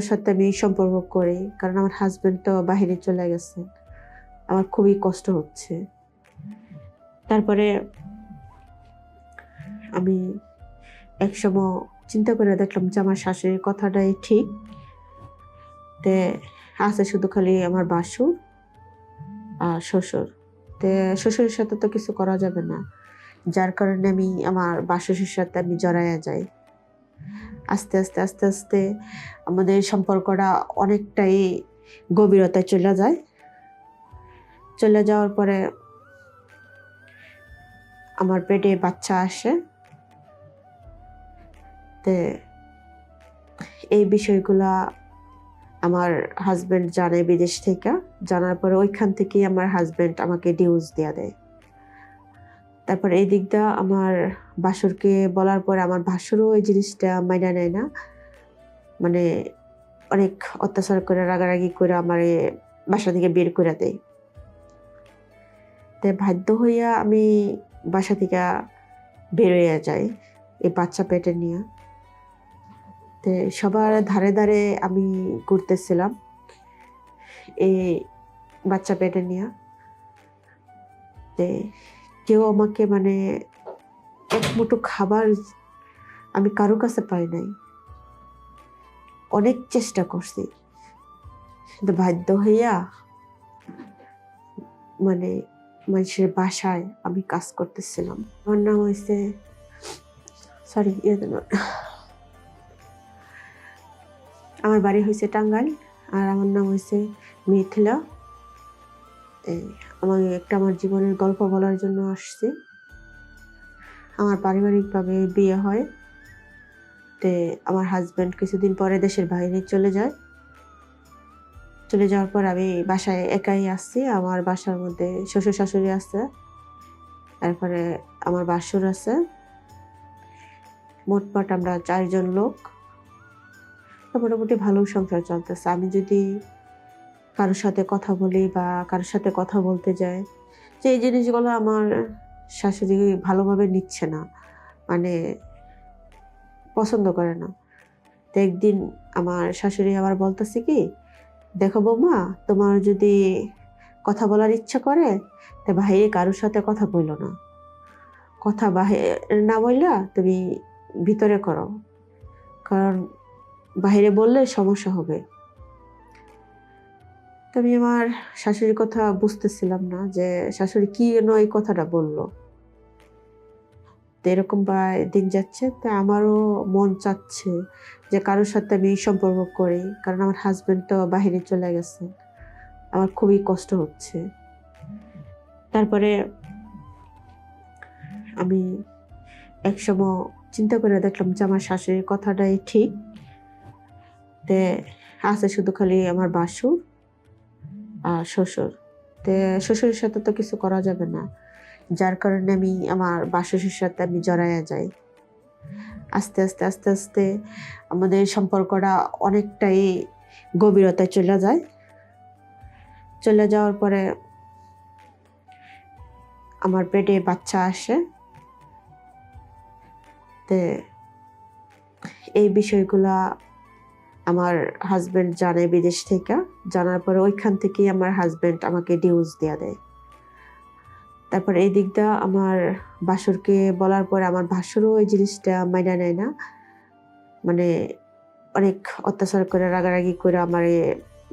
সাথে আমি সম্পর্ক করি, কারণ আমার হাজবেন্ড তো বাহিরে চলে গেছে। আমার খুবই কষ্ট হচ্ছে। তারপরে আমি একসময় চিন্তা করে দেখলাম যে আমার শাশুড়ির কথাটাই ঠিক। তে আছে শুধু খালি আমার বাসুর আর শ্বশুর। তে শ্বশুরের সাথে তো কিছু করা যাবে না। যার কারণে আমি আমার বাসুরের সাথে আমি জড়াইয়া যাই। আস্তে আস্তে আস্তে আস্তে আমাদের সম্পর্কটা অনেকটাই গভীরতায় চলে যায়। চলে যাওয়ার পরে আমার পেটে বাচ্চা আসে। তে এই বিষয়গুলা আমার হাজবেন্ড জানে বিদেশ থেকে। জানার পরে ওইখান থেকেই আমার হাজবেন্ড আমাকে ডিউজ দেওয়া দেয়। তারপর এই দিকটা আমার বাসুরকে বলার পরে আমার ভাসুরও এই জিনিসটা মাইনা নেয় না। মানে অনেক অত্যাচার করে, রাগারাগি করে আমার বাসা থেকে বের করে দেয়। তাই বাধ্য হইয়া আমি বাসা থেকে বের হইয়া যাই এই বাচ্চা পেটে নিয়ে। তে সবার ধারে ধারে আমি ঘুরতেছিলাম এই বাচ্চা পেটে নিয়ে। কেউ আমাকে মানে এক মুঠো খাবার আমি কারও কাছে পাই নাই। অনেক চেষ্টা করছি। কিন্তু বাধ্য হইয়া মানে মানুষের বাসায় আমি কাজ করতেছিলাম। আমার নাম হয়েছে সরি আমার বাড়ি হয়েছে টাঙ্গাইল আর আমার নাম হয়েছে মিথিলা এই আমি একটা আমার জীবনের গল্প বলার জন্য আসছি। আমার পারিবারিকভাবে বিয়ে হয়। তে আমার হাজব্যান্ড কিছুদিন পরে দেশের বাইরে চলে যায়। চলে যাওয়ার পর আমি বাসায় একাই আসছি আমার বাসার মধ্যে শ্বশুর শাশুড়ি আছে। তারপরে আমার বাসুর আছে। মোটমাট আমরা চারজন লোক। মোটামুটি ভালো সংসার চলতেছে। আমি যদি কারোর সাথে কথা বলি বা কারোর সাথে কথা বলতে যাই, যে এই জিনিসগুলো আমার শাশুড়ি ভালোভাবে নিচ্ছে না মানে পছন্দ করে না। তো একদিন আমার শাশুড়ি আবার বলতেছে কি, দেখো বৌমা, তোমার যদি কথা বলার ইচ্ছা করে, তা বাইরে কারোর সাথে কথা বলল না। কথা বাহির না বললা তুমি ভিতরে করো। কারণ বাইরে বললে সমস্যা হবে। তো আমি আমার শাশুড়ির কথা বুঝতেছিলাম না যে শাশুড়ি কি এই কথাটা বলল। তো এরকম বা দিন যাচ্ছে, তো আমারও মন চাচ্ছে যে কারোর সাথে আমি সম্পর্ক করি, কারণ আমার হাজব্যান্ড তো বাহিরে চলে গেছে। আমার খুবই কষ্ট হচ্ছে। তারপরে আমি একসময় চিন্তা করে দেখলাম যে আমার শাশুড়ির কথাটাই ঠিক। তে আছে শুধু খালি আমার বাসুর। শ্বশুর। তে শ্বশুরের সাথে তো কিছু করা যাবে না। যার কারণে আমি আমার বাসুরের সাথে আমি জড়াইয়া যাই। আস্তে আস্তে আস্তে আস্তে আমাদের সম্পর্কটা অনেকটাই গভীরতায় চলে যায়। চলে যাওয়ার পরে আমার পেটে বাচ্চা আসে। তে এই বিষয়গুলা আমার হাজবেন্ড জানে বিদেশ থেকে, জানার পরে ওইখান থেকেই আমার হাজবেন্ড আমাকে ডিউজ দেওয়া দেয়। তারপর এই দিকটা আমার বাসুরকে বলার পরে আমার ভাসুরও ওই জিনিসটা মাইনা নেয় না। মানে অনেক অত্যাচার করে, রাগারাগি করে আমার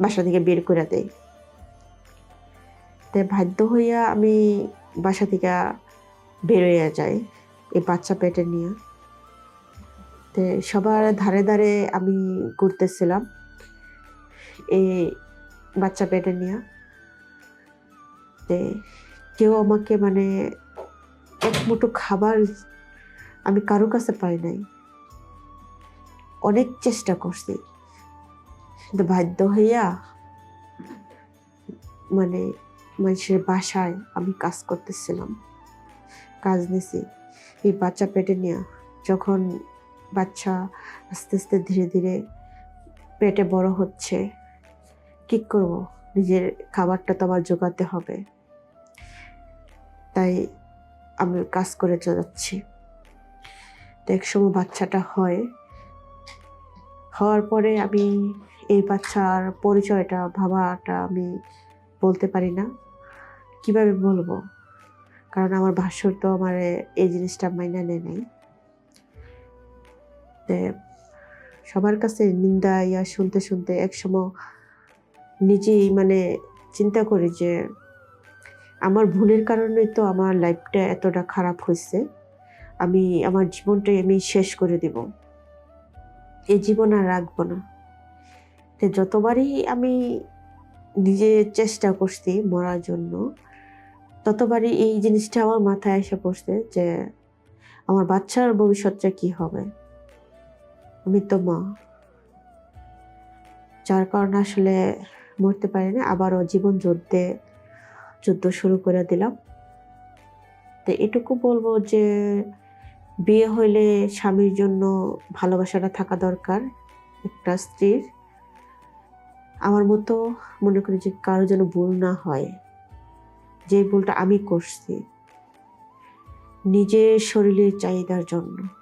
বাসা থেকে বের করে দেয়। তাই বাধ্য হইয়া আমি বাসা থেকে বের হইয়া যাই এই বাচ্চা পেটে নিয়ে। তো সবার ধারে ধারে আমি ঘুরতেছিলাম। এই বাচ্চা পেটে নিয়ে। তে কেউ আমাকে মানে এক মুঠো খাবার আমি কারও কাছে পাই নাই। অনেক চেষ্টা করছি। কিন্তু বাধ্য হইয়া মানে মানুষের বাসায় আমি কাজ করতেছিলাম। কাজ নিছি। এই বাচ্চা পেটে নিয়ে যখন বাচ্চা আস্তে আস্তে ধীরে ধীরে পেটে বড় হচ্ছে। কি করব? নিজের খাবারটা তো আমার জোগাতে হবে। তাই আমি কাজ করে যাচ্ছি। তো এক সময় বাচ্চাটা হয়। হওয়ার পরে আমি এই বাচ্চার পরিচয়টা, ভাবাটা আমি বলতে পারি না। কীভাবে বলব? কারণ আমার ভাষ্যর তো আমার এই জিনিসটা মাইনা নেয় নাই। সবার কাছে নিন্দা ইয়া শুনতে শুনতে একসময় নিজেই মানে চিন্তা করি যে আমার ভুলের কারণে তো আমার লাইফটা এতটা খারাপ হয়েছে। আমি, আমার জীবনটাই আমি শেষ করে দেব। এই জীবন আর রাখব না। তো যতবারই আমি নিজে চেষ্টা করছি মরার জন্য, ততবারই এই জিনিসটা আমার মাথায় এসে পড়ছে যে আমার বাচ্চার ভবিষ্যৎটা কি হবে। আমি তো মা। যার কারণে আসলে মরতে পারি না আবারও জীবন যুদ্ধে, যুদ্ধ শুরু করে দিলাম। তো এটুকু বলব যে, বিয়ে হইলে স্বামীর জন্য ভালোবাসাটা থাকা দরকার, একটা স্ত্রীর। আমার মতো মনে করি যে কারও যেন ভুল না হয়। যে ভুলটা আমি করছি, নিজের শরীরের চাহিদার জন্য।